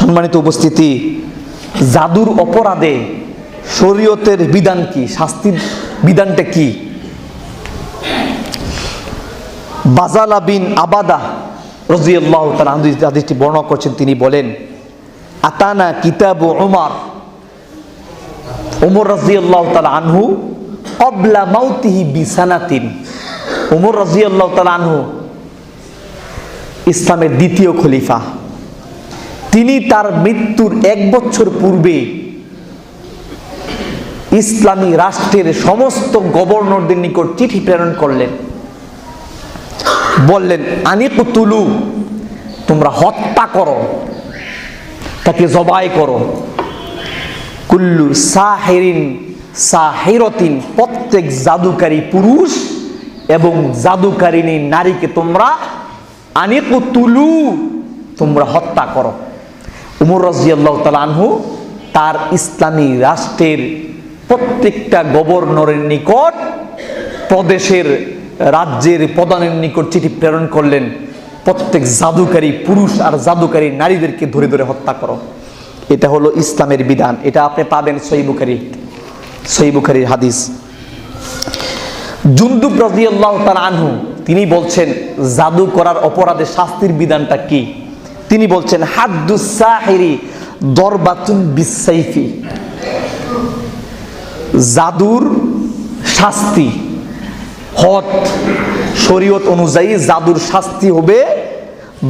সম্মানিত উপস্থিতি, জাদুর অপরাধে শরীয়তের বিধান কি? শাস্তির বিধানটা কি? বাজালা বিন আবাদা তাআলা হাদিসটি বর্ণনা করছেন, তিনি বলেন, আতানা কিতাবু উমার। ওমর রাজিয়াল্লাহু তাআলা আনহু ক্বাবলা মাউতিহি বিসানাতিন। ওমর রাজিয়াল্লাহু তাআলা আনহু ইসলামের দ্বিতীয় খলিফা। তিনি তার মৃত্যুর এক বছর পূর্বে ইসলামী রাষ্ট্রের সমস্ত গভর্নরদের নিকট চিঠি প্রেরণ করলেন। বললেন, আনিকুতুলু, তোমরা হত্যা করো, তাকে জবাই করো। কুল্লু সাহেরিন সাহেরতিন, প্রত্যেক জাদুকারী পুরুষ এবং জাদুকারিনী নারীকে তোমরা আনিকুতুলু, তোমরা হত্যা করো। উমর রাজিয়াল্লাহ আনহু তার ইসলামী রাষ্ট্রের প্রত্যেকটা গভর্নরের নিকট, প্রদেশের রাজ্যের প্রধানের নিকট চিঠি প্রেরণ করলেন। প্রত্যেক জাদুকারী পুরুষ আর জাদুকারী নারীদেরকে ধরে ধরে হত্যা করো। এটা হলো ইসলামের বিধান। এটা আপনি পাবেন সইবুখারি সইবুখারির হাদিস। জুন্দুব রাজিয়াল্লাহ তার আনহু, তিনি বলছেন, জাদু করার অপরাধে শাস্তির বিধানটা কি? তিনি বলছেন হাদ্দুসাহিরি দরবাতুন বিসাইফি জাদুর শাস্তি হত শরীয়ত অনুযায়ী জাদুর শাস্তি হবে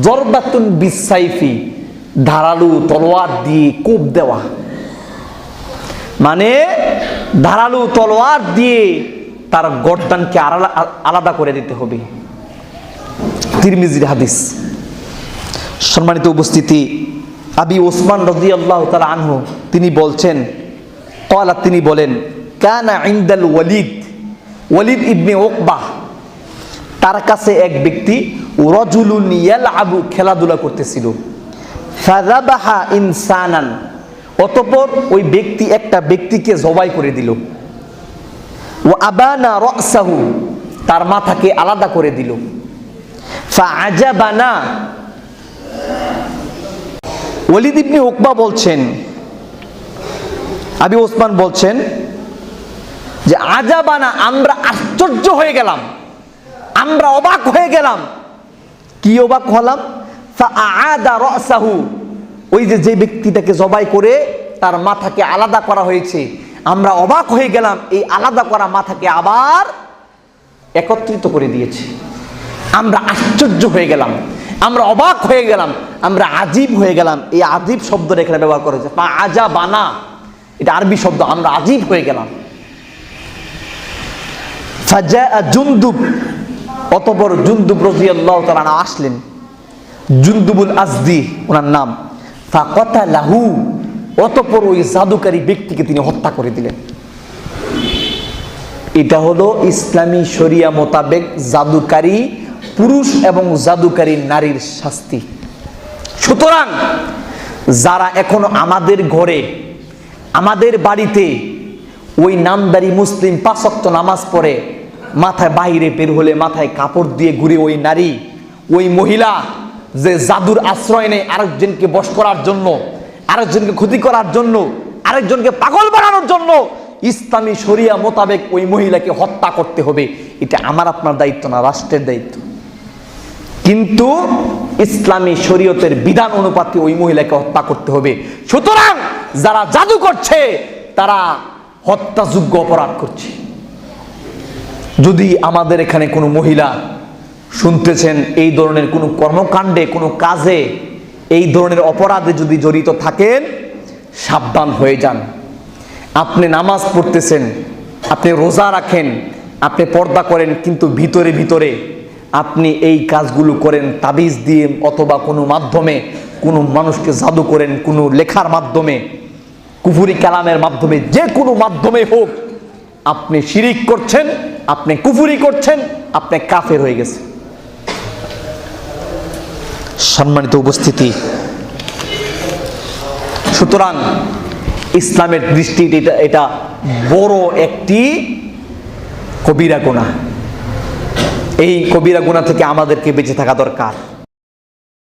দরবাতুন বিসাইফি ধারালু তলোয়ার দিয়ে কোপ দেওয়া। মানে ধারালু তলোয়ার দিয়ে তার গর্দানকে আলাদা করে দিতে হবে। তিরমিজির হাদিস। সম্মানিত উপস্থিতি, আবি ওসমান রদি আল্লাহ তালা আনহু, তিনি বলছেন কলা তিনি বলেন, কানা ইন্দাল ওয়ালিদ ওয়ালিদ ইবনে ওকবাহ তার কাছে এক ব্যক্তি রজুলুন ইয়াল আবু খেলাধুলা করতেছিল। ফাজাবাহা ইনসানান, অতপর ওই ব্যক্তি একটা ব্যক্তিকে জবাই করে দিল। ও আবানা রসাহু, তার মাথাকে আলাদা করে দিল। ফা আজাবানা ওলিদ ইবনে উকবা বলছেন, আবি ওসমান বলছেন যে, আজাবানা, আমরা আশ্চর্য হয়ে গেলাম, আমরা অবাক হয়ে গেলাম। কি অবাক হলাম? ওই যে যে ব্যক্তিটাকে জবাই করে তার মাথাকে আলাদা করা হয়েছে। আমরা অবাক হয়ে গেলাম, এই আলাদা করা মাথাকে আবার একত্রিত করে দিয়েছে। আমরা আশ্চর্য হয়ে গেলাম। আমরা অবাক হয়ে গেলাম, আমরা আজীব হয়ে গেলাম। এই আজীব শব্দটা এখানে ব্যবহার করা হয়েছে। আজা বানা, এটা আরবি শব্দ, আমরা আজীব হয়ে গেলাম। জুন্দুব, অতপর জুন্দুব রাজিয়াল্লাহ তাআলা আসলেন। জুন্দুবুল আজদি, ওনার নাম। ফাকতা লাহু অতপর ওই জাদুকারী ব্যক্তিকে তিনি হত্যা করে দিলেন। এটা হলো ইসলামী শরিয়া মোতাবেক জাদুকারী পুরুষ এবং জাদুকারী নারীর শাস্তি। সুতরাং যারা এখনও আমাদের ঘরে, আমাদের বাড়িতে ওই নামদারি মুসলিম পাঁচক্ত নামাজ পড়ে, মাথায় বাইরে বের হলে মাথায় কাপড় দিয়ে ঘুরে ওই নারী, ওই মহিলা যে জাদুর আশ্রয় নেই আরেকজনকে বশ করার জন্য, আরেকজনকে ক্ষতি করার জন্য, আরেকজনকে পাগল বানানোর জন্য, ইসলামী শরিয়া মোতাবেক ওই মহিলাকে হত্যা করতে হবে। এটা আমার, আপনার দায়িত্ব না, রাষ্ট্রের দায়িত্ব। কিন্তু ইসলামী শরীয়তের বিধান অনুপাতে ওই মহিলাকে হত্যা করতে হবে। সুতরাং যারা জাদু করছে, তারা হত্যাযোগ্য অপরাধ করছে। যদি আমাদের এখানে কোনো মহিলা শুনতেছেন, এই ধরনের কোনো কর্মকাণ্ডে, কোনো কাজে এই ধরনের অপরাধে যদি জড়িত থাকেন, সাবধান হয়ে যান। আপনি নামাজ পড়তেছেন, আপনি রোজা রাখেন, আপনি পর্দা করেন, কিন্তু ভিতরে ভিতরে আপনি এই কাজগুলো করেন তাবিজ দিয়ে অথবা কোনো মাধ্যমে, কোনো মানুষকে জাদু করেন, কোনো লেখার মাধ্যমে, কুফুরি কালামের মাধ্যমে, যে কোনো মাধ্যমে হোক, আপনি শিরিক করছেন, আপনি কুফুরি করছেন, আপনি কাফের হয়ে গেছে সম্মানিত উপস্থিতি। সুতরাং ইসলামের দৃষ্টিতে এটা এটা বড় একটি কবিরা গুণা এই কবিরা গুণা থেকে আমাদেরকে বেঁচে থাকা দরকার।